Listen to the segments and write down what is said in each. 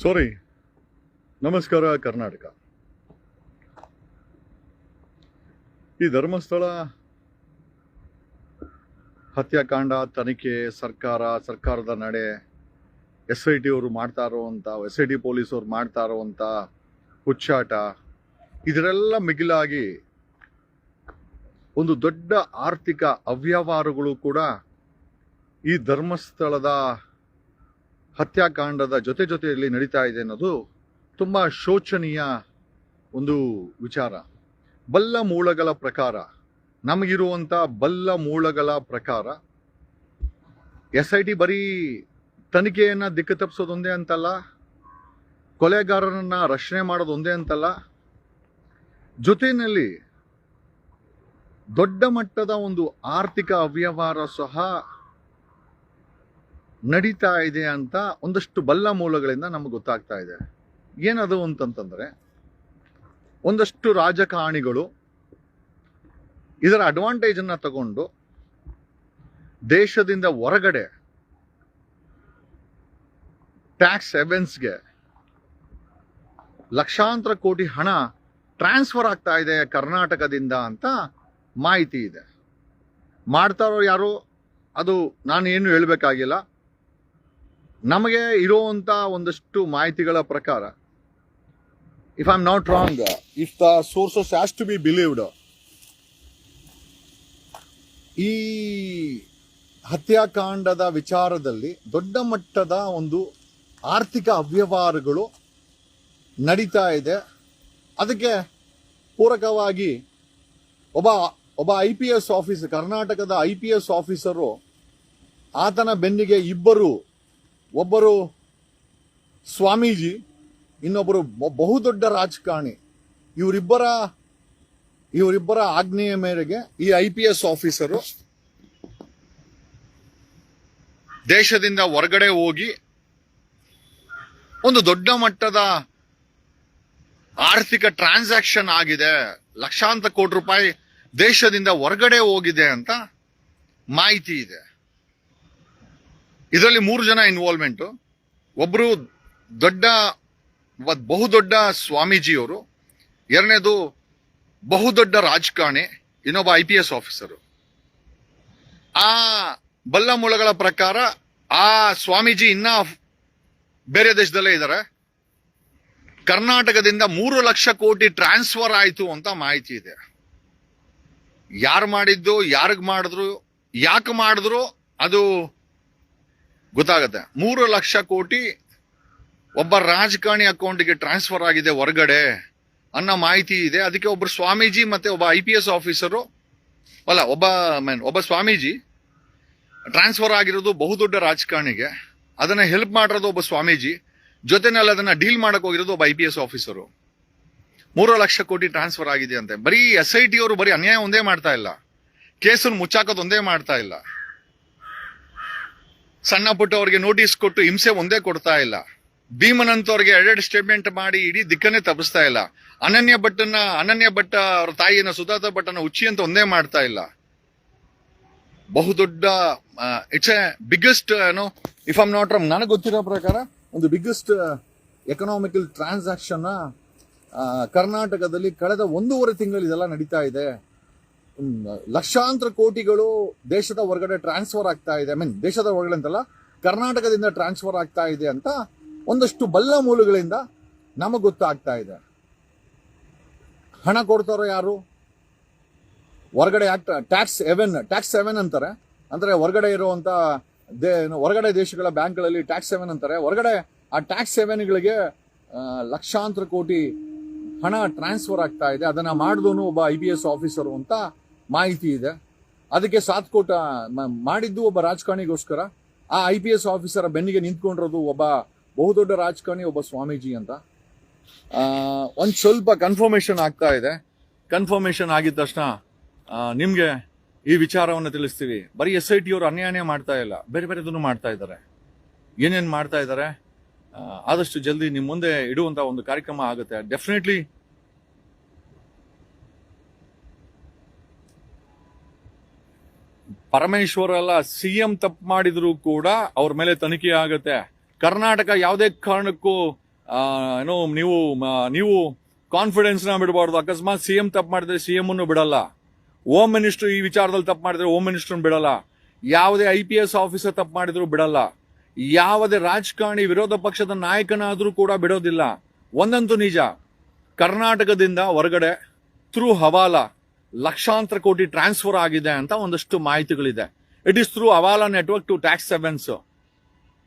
ಸಾರಿ ನಮಸ್ಕಾರ, ಕರ್ನಾಟಕ. ಈ ಧರ್ಮಸ್ಥಳ ಹತ್ಯಾಕಾಂಡ, ತನಿಖೆ, ಸರ್ಕಾರ, ಸರ್ಕಾರದ ನಡೆ, ಎಸ್ ಐ ಟಿ ಅವರು ಮಾಡ್ತಾ ಇರುವಂಥ, ಎಸ್ ಐ ಟಿ ಪೊಲೀಸ್ ಅವ್ರು ಮಾಡ್ತಾ ಇರುವಂಥ ಹುಚ್ಚಾಟ, ಇದರೆಲ್ಲ ಮಿಗಿಲಾಗಿ ಒಂದು ದೊಡ್ಡ ಆರ್ಥಿಕ ಅವ್ಯವಹಾರಗಳು ಕೂಡ ಈ ಧರ್ಮಸ್ಥಳದ ಹತ್ಯಾಕಾಂಡದ ಜೊತೆ ಜೊತೆಯಲ್ಲಿ ನಡೀತಾ ಇದೆ ಅನ್ನೋದು ತುಂಬ ಶೋಚನೀಯ ಒಂದು ವಿಚಾರ. ಬಲ್ಲ ಮೂಲಗಳ ಪ್ರಕಾರ ನಮಗಿರುವಂಥ ಬಲ್ಲ ಮೂಲಗಳ ಪ್ರಕಾರ, ಎಸ್ ಐ ಟಿ ಬರೀ ತನಿಖೆಯನ್ನು ದಿಕ್ಕು ತಪ್ಪಿಸೋದೊಂದೇ ಅಂತಲ್ಲ, ಕೊಲೆಗಾರರನ್ನು ರಕ್ಷಣೆ ಮಾಡೋದೊಂದೇ ಅಂತಲ್ಲ, ಜೊತೆಯಲ್ಲಿ ದೊಡ್ಡ ಮಟ್ಟದ ಒಂದು ಆರ್ಥಿಕ ಅವ್ಯವಹಾರ ಸಹ ನಡೀತಾ ಇದೆ ಅಂತ ಒಂದಷ್ಟು ಬಲ್ಲ ಮೂಲಗಳಿಂದ ನಮಗೆ ಗೊತ್ತಾಗ್ತಾ ಇದೆ. ಏನದು ಅಂತಂತಂದ್ರೆ, ಒಂದಷ್ಟು ರಾಜಕಾರಣಿಗಳು ಇದರ ಅಡ್ವಾಂಟೇಜ್ ಅನ್ನ ತಗೊಂಡು ದೇಶದಿಂದ ಹೊರಗಡೆ ಟ್ಯಾಕ್ಸ್ ಎವೆನ್ಸ್ಗೆ ಲಕ್ಷಾಂತರ ಕೋಟಿ ಹಣ ಟ್ರಾನ್ಸ್ಫರ್ ಆಗ್ತಾ ಇದೆ ಕರ್ನಾಟಕದಿಂದ ಅಂತ ಮಾಹಿತಿ ಇದೆ. ಮಾಡ್ತಾರೋ ಯಾರು, ಅದು ನಾನು ಏನು ಹೇಳಬೇಕಾಗಿಲ್ಲ. ನಮಗೆ ಇರುವಂತ ಒಂದಷ್ಟು ಮಾಹಿತಿಗಳ ಪ್ರಕಾರ if I am not wrong if the sources has to be believed ಈ ಹತ್ಯಾಕಾಂಡದ ವಿಚಾರದಲ್ಲಿ ದೊಡ್ಡ ಮಟ್ಟದ ಒಂದು ಆರ್ಥಿಕ ಅವ್ಯವಹಾರಗಳು ನಡೀತಾ ಇದೆ. ಅದಕ್ಕೆ ಪೂರಕವಾಗಿ ಒಬ್ಬ ಒಬ್ಬ ಐ ಪಿ ಎಸ್ ಆಫೀಸರ್ ಕರ್ನಾಟಕದ ಐ ಪಿ ಎಸ್ ಆಫೀಸರು ಆತನ ಬೆನ್ನಿಗೆ ಇಬ್ಬರು ಒಬ್ಬರು ಸ್ವಾಮೀಜಿ, ಇನ್ನೊಬ್ಬರು ಬಹುದೊಡ್ಡ ರಾಜಕಾರಣಿ. ಇವರಿಬ್ಬರ ಇವರಿಬ್ಬರ ಆಜ್ಞೆಯ ಮೇರೆಗೆ ಈ ಐ ಪಿ ಎಸ್ ಆಫೀಸರು ದೇಶದಿಂದ ಹೊರಗಡೆ ಹೋಗಿ ಒಂದು ದೊಡ್ಡ ಮಟ್ಟದ ಆರ್ಥಿಕ ಟ್ರಾನ್ಸಾಕ್ಷನ್ ಆಗಿದೆ. ಲಕ್ಷಾಂತರ ಕೋಟಿ ರೂಪಾಯಿ ದೇಶದಿಂದ ಹೊರಗಡೆ ಹೋಗಿದೆ ಅಂತ ಮಾಹಿತಿ ಇದೆ. ಇದರಲ್ಲಿ ಮೂರು ಜನ ಇನ್ವಾಲ್ವ್ಮೆಂಟ್ ಒಬ್ಬರು ದೊಡ್ಡ ಬಹುದೊಡ್ಡ ಸ್ವಾಮೀಜಿಯವರು. ಎರಡನೇದು ಬಹುದೊಡ್ಡ ರಾಜಕಾರಣಿ, ಇನ್ನೊಬ್ಬ ಐ ಪಿ ಎಸ್ ಆಫೀಸರು ಆ ಬಲ್ಲ ಮೂಲಗಳ ಪ್ರಕಾರ ಆ ಸ್ವಾಮೀಜಿ ಇನ್ನ ಬೇರೆ ದೇಶದಲ್ಲೇ ಇದ್ದಾರೆ. ಕರ್ನಾಟಕದಿಂದ ಮೂರು ಲಕ್ಷ ಕೋಟಿ ಟ್ರಾನ್ಸ್ಫರ್ ಆಯಿತು ಅಂತ ಮಾಹಿತಿ ಇದೆ. ಯಾರು ಮಾಡಿದ್ದು, ಯಾರಿಗ್ ಮಾಡಿದ್ರು, ಯಾಕೆ ಮಾಡಿದ್ರು, ಅದು ಗೊತ್ತಾಗತ್ತೆ. ಮೂರು ಲಕ್ಷ ಕೋಟಿ ಒಬ್ಬ ರಾಜಕಾರಣಿ ಅಕೌಂಟ್ಗೆ ಟ್ರಾನ್ಸ್ಫರ್ ಆಗಿದೆ ಹೊರಗಡೆ ಅನ್ನೋ ಮಾಹಿತಿ ಇದೆ. ಅದಕ್ಕೆ ಒಬ್ಬರು ಸ್ವಾಮೀಜಿ ಮತ್ತೆ ಒಬ್ಬ ಐ ಪಿ ಎಸ್ ಆಫೀಸರು, ಅಲ್ಲ, ಒಬ್ಬ ಮೀನ್ ಒಬ್ಬ ಸ್ವಾಮೀಜಿ ಟ್ರಾನ್ಸ್ಫರ್ ಆಗಿರೋದು ಬಹುದೊಡ್ಡ ರಾಜಕಾರಣಿಗೆ. ಅದನ್ನ ಹೆಲ್ಪ್ ಮಾಡಿರೋದು ಒಬ್ಬ ಸ್ವಾಮೀಜಿ. ಜೊತೆನಲ್ಲಿ ಅದನ್ನ ಡೀಲ್ ಮಾಡಕ್ ಹೋಗಿರೋದು ಒಬ್ಬ ಐ ಪಿ ಎಸ್ ಆಫೀಸರು. ಮೂರು ಲಕ್ಷ ಕೋಟಿ ಟ್ರಾನ್ಸ್ಫರ್ ಆಗಿದೆ ಅಂತೆ. ಬರೀ ಎಸ್ ಐ ಟಿ ಅವರು ಬರೀ ಅನ್ಯಾಯ ಒಂದೇ ಮಾಡ್ತಾ ಇಲ್ಲ. ಕೇಸನ್ನು ಮುಚ್ಚಾಕೋದು ಒಂದೇ ಮಾಡ್ತಾ ಇಲ್ಲ. ಸಣ್ಣ ಪುಟ್ಟ ಅವರಿಗೆ ನೋಟಿಸ್ ಕೊಟ್ಟು ಹಿಂಸೆ ಒಂದೇ ಕೊಡ್ತಾ ಇಲ್ಲ. ಭೀಮನಂತವ್ರಿಗೆ ಎರಡೆರಡು ಸ್ಟೇಟ್ಮೆಂಟ್ ಮಾಡಿ ಇಡೀ ದಿಕ್ಕನ್ನೇ ತಪ್ಪಿಸ್ತಾ ಇಲ್ಲ. ಅನನ್ಯ ಭಟ್ಟನ ಅನನ್ಯ ಭಟ್ಟ ಅವ್ರ ತಾಯಿಯನ್ನ, ಸುಧಾತ ಭಟ್ಟನ ಉಚ್ಚಿ ಅಂತ ಒಂದೇ ಮಾಡ್ತಾ ಇಲ್ಲ. ಬಹುದೊಡ್ಡ ಇಟ್ಸ್ ಎ ಬಿಗ್ಗೆಸ್ಟ್ ಏನೋ ಇಫ್ ಐಮ್ ನಾಟ್ ರಮ್ ನನಗೆ ಗೊತ್ತಿರೋ ಪ್ರಕಾರ ಒಂದು ಬಿಗ್ಗೆಸ್ಟ್ ಎಕನಾಮಿಕಲ್ ಟ್ರಾನ್ಸಾಕ್ಷನ್ ಕರ್ನಾಟಕದಲ್ಲಿ ಕಳೆದ ಒಂದೂವರೆ ತಿಂಗಳು ಇದೆಲ್ಲ ನಡೀತಾ ಇದೆ. ಲಕ್ಷಾಂತರ ಕೋಟಿಗಳು ದೇಶದ ಹೊರಗಡೆ ಟ್ರಾನ್ಸ್ಫರ್ ಆಗ್ತಾ ಇದೆ. ಐ ಮೀನ್ ದೇಶದ ಹೊರಗಡೆ ಅಂತಲ್ಲ, ಕರ್ನಾಟಕದಿಂದ ಟ್ರಾನ್ಸ್ಫರ್ ಆಗ್ತಾ ಇದೆ ಅಂತ ಒಂದಷ್ಟು ಬಲ್ಲ ಮೂಲಗಳಿಂದ ನಮಗೆ ಗೊತ್ತಾಗ್ತಾ ಇದೆ. ಹಣ ಕೊಡ್ತಾರೋ ಯಾರು? ಹೊರಗಡೆ ಟ್ಯಾಕ್ಸ್ ಎವೆನ್ ಟ್ಯಾಕ್ಸ್ ಸೆವೆನ್ ಅಂತಾರೆ. ಅಂದ್ರೆ ಹೊರಗಡೆ ಇರುವಂತ ದೇ, ಹೊರಗಡೆ ದೇಶಗಳ ಬ್ಯಾಂಕ್ಗಳಲ್ಲಿ ಟ್ಯಾಕ್ಸ್ ಸೆವೆನ್ ಅಂತಾರೆ. ಹೊರಗಡೆ ಆ ಟ್ಯಾಕ್ಸ್ ಸೆವೆನ್ಗಳಿಗೆ ಲಕ್ಷಾಂತರ ಕೋಟಿ ಹಣ ಟ್ರಾನ್ಸ್ಫರ್ ಆಗ್ತಾ ಇದೆ. ಅದನ್ನ ಮಾಡಿದವನು ಒಬ್ಬ ಐ ಬಿ ಎಸ್ ಆಫೀಸರು ಅಂತ ಮಾಹಿತಿ ಇದೆ. ಅದಕ್ಕೆ ಮ- ಮಾಡಿದ್ದು ಒಬ್ಬ ರಾಜಕಾರಣಿಗೋಸ್ಕರ. ಆ ಐ ಪಿ ಎಸ್ ಆಫೀಸರ ಬೆನ್ನಿಗೆ ನಿಂತ್ಕೊಂಡಿರೋದು ಒಬ್ಬ ಬಹುದೊಡ್ಡ ರಾಜಕಾರಣಿ, ಒಬ್ಬ ಸ್ವಾಮೀಜಿ ಅಂತ. ಒಂದು ಸ್ವಲ್ಪ ಕನ್ಫರ್ಮೇಷನ್ ಆಗ್ತಾ ಇದೆ. ಕನ್ಫರ್ಮೇಷನ್ ಆಗಿದ ತಕ್ಷಣ ನಿಮ್ಗೆ ಈ ವಿಚಾರವನ್ನು ತಿಳಿಸ್ತೀವಿ. ಬರೀ ಎಸ್ ಐ ಟಿ ಅವರು ಅನ್ಯಾಯ ಮಾಡ್ತಾ ಇಲ್ಲ. ಬೇರೆ ಬೇರೆದನ್ನು ಮಾಡ್ತಾ ಇದ್ದಾರೆ. ಏನೇನು ಮಾಡ್ತಾ ಇದ್ದಾರೆ? ಆದಷ್ಟು ಜಲ್ದಿ ನಿಮ್ಮ ಮುಂದೆ ಇಡುವಂಥ ಒಂದು ಕಾರ್ಯಕ್ರಮ ಆಗುತ್ತೆ. ಡೆಫಿನೆಟ್ಲಿ ಪರಮೇಶ್ವರ್ ಸಿ ಸಿಎಂ ತಪ್ಪು ಮಾಡಿದ್ರು ಕೂಡ ಅವ್ರ ಮೇಲೆ ತನಿಖೆ ಆಗುತ್ತೆ. ಕರ್ನಾಟಕ ಯಾವುದೇ ಕಾರಣಕ್ಕೂ ಏನು, ನೀವು ನೀವು ಕಾನ್ಫಿಡೆನ್ಸ್ನ ಬಿಡಬಾರ್ದು. ಅಕಸ್ಮಾತ್ ಸಿಎಂ ತಪ್ಪು ಮಾಡಿದ್ರೆ ಸಿಎಂ ಅನ್ನು ಬಿಡಲ್ಲ. ಹೋಮ್ ಮಿನಿಸ್ಟರ್ ಈ ವಿಚಾರದಲ್ಲಿ ತಪ್ಪು ಮಾಡಿದ್ರೆ ಹೋಮ್ ಮಿನಿಸ್ಟರ್ ಬಿಡಲ್ಲ. ಯಾವುದೇ ಐ ಪಿ ಎಸ್ ಆಫೀಸರ್ ತಪ್ಪು ಮಾಡಿದ್ರು ಬಿಡಲ್ಲ. ಯಾವುದೇ ರಾಜಕಾರಣಿ ವಿರೋಧ ಪಕ್ಷದ ನಾಯಕನಾದರೂ ಕೂಡ ಬಿಡೋದಿಲ್ಲ. ಒಂದಂತೂ ನಿಜ. ಕರ್ನಾಟಕದಿಂದ ಹೊರಗಡೆ ಥ್ರೂ ಹವಾಲಾ ಲಕ್ಷಾಂತರ ಕೋಟಿ ಟ್ರಾನ್ಸ್ಫರ್ ಆಗಿದೆ ಅಂತ ಒಂದಷ್ಟು ಮಾಹಿತಿಗಳಿದೆ. It is through hawala network to tax havens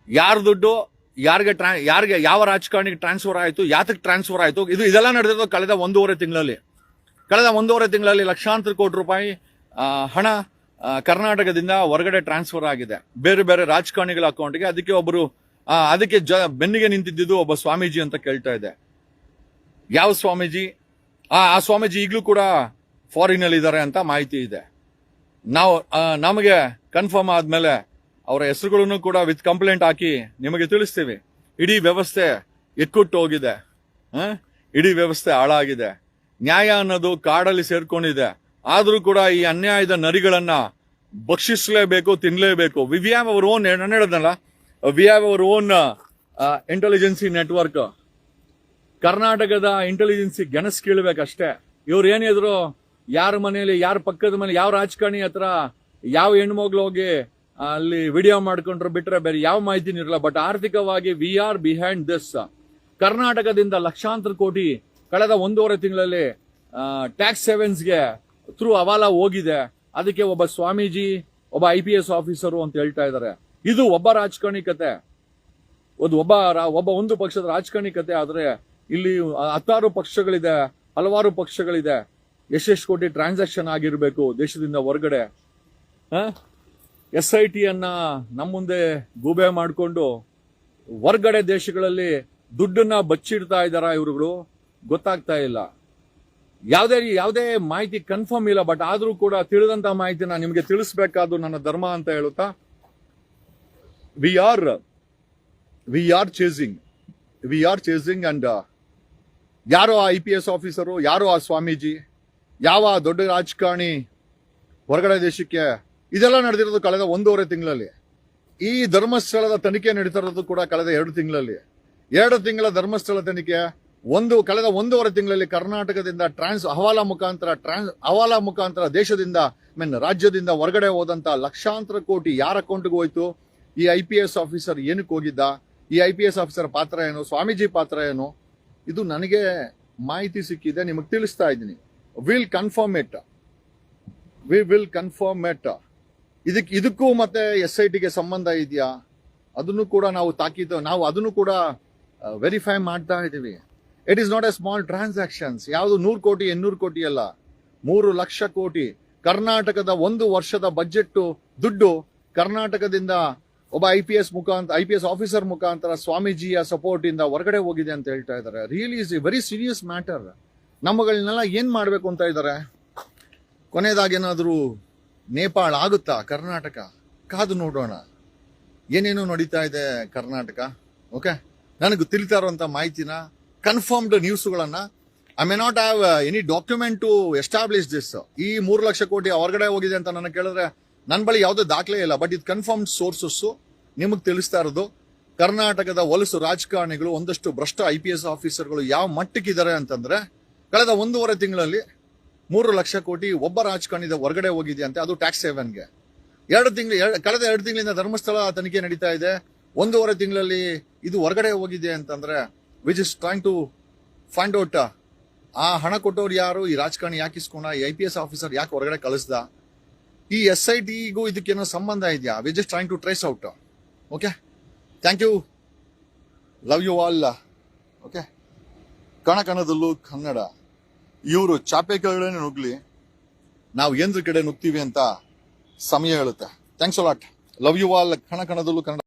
ಯಾರ ದುಡ್ಡು, ಯಾರಿಗೆ ಟ್ರಾ, ಯಾರಿಗೆ, ಯಾವ ರಾಜಕಾರಣಿಗೆ ಟ್ರಾನ್ಸ್ಫರ್ ಆಯಿತು ಯಾತಕ್ಕೆ ಟ್ರಾನ್ಸ್ಫರ್ ಆಯಿತು, ಇದು ಇದೆಲ್ಲ ನಡೆದಿರೋದು ಕಳೆದ ಒಂದೂವರೆ ತಿಂಗಳಲ್ಲಿ. ಕಳೆದ ಒಂದೂವರೆ ತಿಂಗಳಲ್ಲಿ ಲಕ್ಷಾಂತರ ಕೋಟಿ ರೂಪಾಯಿ ಹಣ ಕರ್ನಾಟಕದಿಂದ ಹೊರಗಡೆ ಟ್ರಾನ್ಸ್ಫರ್ ಆಗಿದೆ. ಬೇರೆ ಬೇರೆ ರಾಜಕಾರಣಿಗಳ ಅಕೌಂಟ್ಗೆ ಅದಕ್ಕೆ ಒಬ್ಬರು ಅದಕ್ಕೆ ಜ, ಬೆನ್ನಿಗೆ ನಿಂತಿದ್ದು ಒಬ್ಬ ಸ್ವಾಮೀಜಿ ಅಂತ ಕೇಳ್ತಾ ಇದೆ. ಯಾವ ಸ್ವಾಮೀಜಿ? ಆ ಸ್ವಾಮೀಜಿ ಈಗಲೂ ಕೂಡ ಫಾರಿನ್ ಅಲ್ಲಿ ಇದ್ದಾರೆ ಅಂತ ಮಾಹಿತಿ ಇದೆ. ನಾವು ನಮಗೆ ಕನ್ಫರ್ಮ್ ಆದ್ಮೇಲೆ ಅವರ ಹೆಸರುಗಳನ್ನು ಕೂಡ ವಿತ್ ಕಂಪ್ಲೇಂಟ್ ಹಾಕಿ ನಿಮಗೆ ತಿಳಿಸ್ತೀವಿ. ಇಡೀ ವ್ಯವಸ್ಥೆ ಎಕ್ಕುಟ್ಟು ಹೋಗಿದೆ? ಇಡೀ ವ್ಯವಸ್ಥೆ ಹಾಳಾಗಿದೆ. ನ್ಯಾಯ ಅನ್ನೋದು ಕಾಡಲ್ಲಿ ಸೇರ್ಕೊಂಡಿದೆ. ಆದರೂ ಕೂಡ ಈ ಅನ್ಯಾಯದ ನರಿಗಳನ್ನ ಭಕ್ಷಿಸಲೇಬೇಕು, ತಿನ್ಲೇಬೇಕು. ವಿ ಹ್ಯಾವ್ ಅವರ್ ಓನ್ ನಾನು we have our own intelligence network ಕರ್ನಾಟಕದ ಇಂಟೆಲಿಜೆನ್ಸಿ ಗೆಣಸ್ ಕೀಳ್ಬೇಕಷ್ಟೇ. ಇವ್ರು ಏನಿದ್ರು ಯಾರ ಮನೆಯಲ್ಲಿ, ಯಾರ ಪಕ್ಕದ ಮನೆ, ಯಾವ ರಾಜಕಾರಣಿ ಹತ್ರ ಯಾವ ಹೆಣ್ಮಗ್ಳು ಹೋಗಿ ಅಲ್ಲಿ ವಿಡಿಯೋ ಮಾಡ್ಕೊಂಡ್ರು ಬಿಟ್ರೆ ಬೇರೆ ಯಾವ ಮಾಹಿತಿನೂ ಇರಲ್ಲ ಬಟ್ ಆರ್ಥಿಕವಾಗಿ ವಿ ಆರ್ ಬಿಹೈಂಡ್ ದಿಸ್ ಕರ್ನಾಟಕದಿಂದ ಲಕ್ಷಾಂತರ ಕೋಟಿ ಕಳೆದ ಒಂದೂವರೆ ತಿಂಗಳಲ್ಲಿ ಟ್ಯಾಕ್ಸ್ ಸೆವೆನ್ಸ್ಗೆ ಥ್ರೂ ಅವಾಲ ಹೋಗಿದೆ. ಅದಕ್ಕೆ ಒಬ್ಬ ಸ್ವಾಮೀಜಿ, ಒಬ್ಬ ಐ ಪಿ ಎಸ್ ಆಫೀಸರು ಅಂತ ಹೇಳ್ತಾ ಇದ್ದಾರೆ. ಇದು ಒಬ್ಬ ರಾಜಕಾರಣಿ ಕತೆ. ಒಂದು ಒಬ್ಬ ಒಬ್ಬ ಒಂದು ಪಕ್ಷದ ರಾಜಕಾರಣಿ ಕತೆ ಆದರೆ ಇಲ್ಲಿ ಹತ್ತಾರು ಪಕ್ಷಗಳಿದೆ, ಹಲವಾರು ಪಕ್ಷಗಳಿದೆ. ಎಷ್ಟೆಷ್ಟು ಕೋಟಿ ಟ್ರಾನ್ಸಾಕ್ಷನ್ ಆಗಿರಬೇಕು ದೇಶದಿಂದ ಹೊರಗಡೆ. ಎಸ್ ಐ ಟಿ ಅನ್ನ ನಮ್ಮ ಮುಂದೆ ಗೂಬೆ ಮಾಡಿಕೊಂಡು ಹೊರಗಡೆ ದೇಶಗಳಲ್ಲಿ ದುಡ್ಡನ್ನ ಬಚ್ಚಿಡ್ತಾ ಇದ್ದಾರಾ ಇವರುಗಳು? ಗೊತ್ತಾಗ್ತಾ ಇಲ್ಲ. ಯಾವುದೇ ಯಾವುದೇ ಮಾಹಿತಿ ಕನ್ಫರ್ಮ್ ಇಲ್ಲ ಬಟ್ ಆದ್ರೂ ಕೂಡ ತಿಳಿದಂತ ಮಾಹಿತಿನ ನಿಮಗೆ ತಿಳಿಸ್ಬೇಕಾದ್ದು ನನ್ನ ಧರ್ಮ ಅಂತ ಹೇಳುತ್ತಾ? We are we are chasing we are chasing and ಯಾರೋ ಆ ಐ ಪಿ ಎಸ್ ಆಫೀಸರು ಯಾರೋ ಆ ಸ್ವಾಮೀಜಿ ಯಾವ ದೊಡ್ಡ ರಾಜಕಾರಣಿ ಹೊರಗಡೆ ದೇಶಕ್ಕೆ ಇದೆಲ್ಲ ನಡೆದಿರೋದು ಕಳೆದ ಒಂದೂವರೆ ತಿಂಗಳಲ್ಲಿ. ಈ ಧರ್ಮಸ್ಥಳದ ತನಿಖೆ ನಡೀತಾ ಇರೋದು ಕೂಡ ಕಳೆದ ಎರಡು ತಿಂಗಳಲ್ಲಿ. ಎರಡು ತಿಂಗಳ ಧರ್ಮಸ್ಥಳ ತನಿಖೆ, ಒಂದು ಕಳೆದ ಒಂದೂವರೆ ತಿಂಗಳಲ್ಲಿ ಕರ್ನಾಟಕದಿಂದ ಟ್ರಾನ್ಸ್ ಹವಾಲಾ ಮುಖಾಂತರ, ಟ್ರಾನ್ಸ್ ಹವಾಲಾ ಮುಖಾಂತರ ದೇಶದಿಂದ ಮೀನ್ ರಾಜ್ಯದಿಂದ ಹೊರಗಡೆ ಹೋದಂತ ಲಕ್ಷಾಂತರ ಕೋಟಿ ಯಾರ ಅಕೌಂಟ್ಗೆ ಹೋಯ್ತು? ಈ ಐ ಪಿ ಎಸ್ ಆಫೀಸರ್ ಏನಕ್ಕೆ ಹೋಗಿದ್ದ? ಈ ಐ ಪಿ ಎಸ್ ಆಫೀಸರ್ ಪಾತ್ರ ಏನು? ಸ್ವಾಮೀಜಿ ಪಾತ್ರ ಏನು? ಇದು ನನಗೆ ಮಾಹಿತಿ ಸಿಕ್ಕಿದೆ, ನಿಮಗೆ ತಿಳಿಸ್ತಾ ಇದ್ದೀನಿ. Will confirm it we will confirm it ಇದಕ್ಕೆ ಇದಕ್ಕೂ ಮತ್ತೆ ಎಸ್ ಐ ಟಿಗೆ ಸಂಬಂಧ ಇದೆಯಾ? ಅದನ್ನು ಕೂಡ ನಾವು ತಾಕೀತು ನಾವು ಅದನ್ನು ಕೂಡ ವೆರಿಫೈ ಮಾಡ್ತಾ ಇದ್ದೀವಿ. It is not a small transactions ಯಾವುದು ನೂರು ಕೋಟಿ ಎನ್ನೂರು ಕೋಟಿ ಅಲ್ಲ. ಮೂರು ಲಕ್ಷ ಕೋಟಿ. ಕರ್ನಾಟಕದ ಒಂದು ವರ್ಷದ ಬಜೆಟ್ಟು ದುಡ್ಡು ಕರ್ನಾಟಕದಿಂದ ಒಬ್ಬ ಐ ಪಿ ಎಸ್ ಮುಖಾಂತರ ಐ ಪಿ ಎಸ್ ಆಫೀಸರ್ ಮುಖಾಂತರ ಸ್ವಾಮೀಜಿಯ ಸಪೋರ್ಟ್ ಇಂದ ಹೊರಗಡೆ ಹೋಗಿದೆ ಅಂತ ಹೇಳ್ತಾ ಇದ್ದಾರೆ. Really is a very serious matter ನಮ್ಮಗಳನ್ನೆಲ್ಲ ಏನು ಮಾಡಬೇಕು ಅಂತ ಇದ್ದಾರೆ? ಕೊನೆಯದಾಗೇನಾದ್ರೂ ನೇಪಾಳ ಆಗುತ್ತಾ? ಕರ್ನಾಟಕ? ಕಾದು ನೋಡೋಣ. ಏನೇನು ನಡೀತಾ ಇದೆ ಕರ್ನಾಟಕ. ಓಕೆ ನನಗೆ ತಿಳಿತಾ ಇರುವಂಥ ಮಾಹಿತಿನ confirmed ನ್ಯೂಸ್ಗಳನ್ನು I may not have any document to establish this ಈ ಮೂರು ಲಕ್ಷ ಕೋಟಿ ಹೊರಗಡೆ ಹೋಗಿದೆ ಅಂತ ನನಗೆ ಕೇಳಿದ್ರೆ ನನ್ನ ಬಳಿ ಯಾವುದೇ ದಾಖಲೆ ಇಲ್ಲ. ಬಟ್ ಇದು ಕನ್ಫರ್ಮ್ಡ್ ಸೋರ್ಸಸ್ಸು ನಿಮಗೆ ತಿಳಿಸ್ತಾ ಇರೋದು, ಕರ್ನಾಟಕದ ಹೊಲಸು ರಾಜಕಾರಣಿಗಳು ಒಂದಷ್ಟು ಭ್ರಷ್ಟ ಐ ಪಿ ಎಸ್ ಆಫೀಸರ್ಗಳು ಯಾವ ಮಟ್ಟಕ್ಕಿದ್ದಾರೆ ಅಂತಂದ್ರೆ ಕಳೆದ ಒಂದೂವರೆ ತಿಂಗಳಲ್ಲಿ ಮೂರು ಲಕ್ಷ ಕೋಟಿ ಒಬ್ಬ ರಾಜಕಾರಣಿದ ಹೊರಗಡೆ ಹೋಗಿದೆ ಅಂತ ಅದು ಟ್ಯಾಕ್ಸ್ ಸೇವನ್ಗೆ ಎರಡು ತಿಂಗಳು ಕಳೆದ ಎರಡು ತಿಂಗಳಿಂದ ಧರ್ಮಸ್ಥಳ ತನಿಖೆ ನಡೀತಾ ಇದೆ. ಒಂದೂವರೆ ತಿಂಗಳಲ್ಲಿ ಇದು ಹೊರಗಡೆ ಹೋಗಿದೆ ಅಂತಂದ್ರೆ which is trying to find out ಆ ಹಣ ಕೊಟ್ಟವ್ರು ಯಾರು? ಈ ರಾಜಕಾರಣಿ ಯಾಕೆ ಇಸ್ಕೊಂಡ ಐ ಪಿ ಎಸ್ ಆಫೀಸರ್ ಯಾಕೆ ಹೊರಗಡೆ ಕಳಿಸ್ದ? ಈ ಎಸ್ ಐ ಟಿಗೂ ಇದಕ್ಕೇನೋ ಸಂಬಂಧ ಇದೆಯಾ? Which is trying to trace out okay thank you love you all okay ಕಣಕಣದಲ್ಲೂ Kannada. ಇವರು ಚಾಪೆ ನುಗ್ಲಿ ನಾವು ಏನ್ರ ಕಡೆ ನುಗ್ತೀವಿ ಅಂತ ಸಮಯ ಹೇಳುತ್ತೆ. Thanks a lot love you all ಕಣ ಕಣದಲ್ಲೂ ಕನ್ನಡ